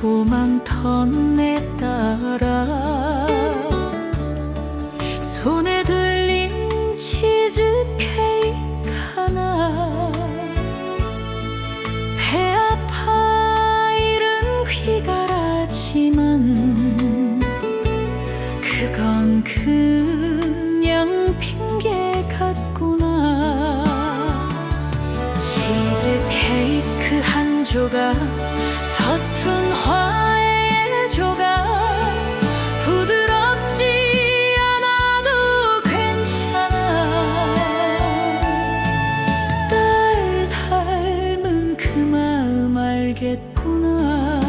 도망턴 내 따라 손에 들린 치즈 케이크 하나 배 아파 이른 귀가라지만 그건 그냥 핑계 같구나. 치즈 케이크 한 조각 마음 알겠구나.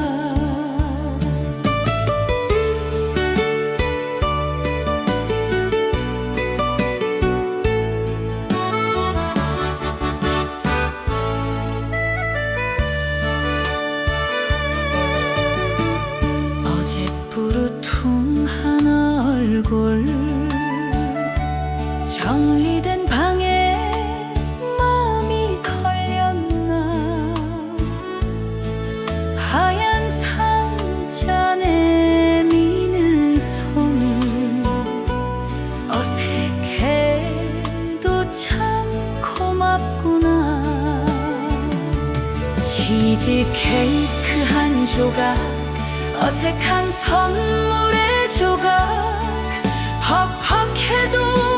어제 부르퉁한 얼굴 정리된 참 고맙구나. 치즈 케이크 한 조각 어색한 선물의 조각 퍽퍽해도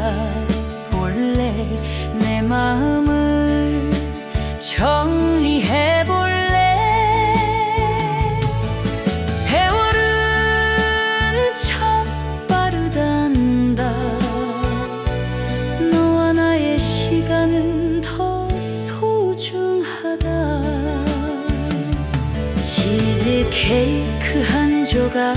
살아볼래? 내 마음을 정리해볼래? 세월은 참 빠르단다. 너와 나의 시간은 더 소중하다. 치즈 케이크 한 조각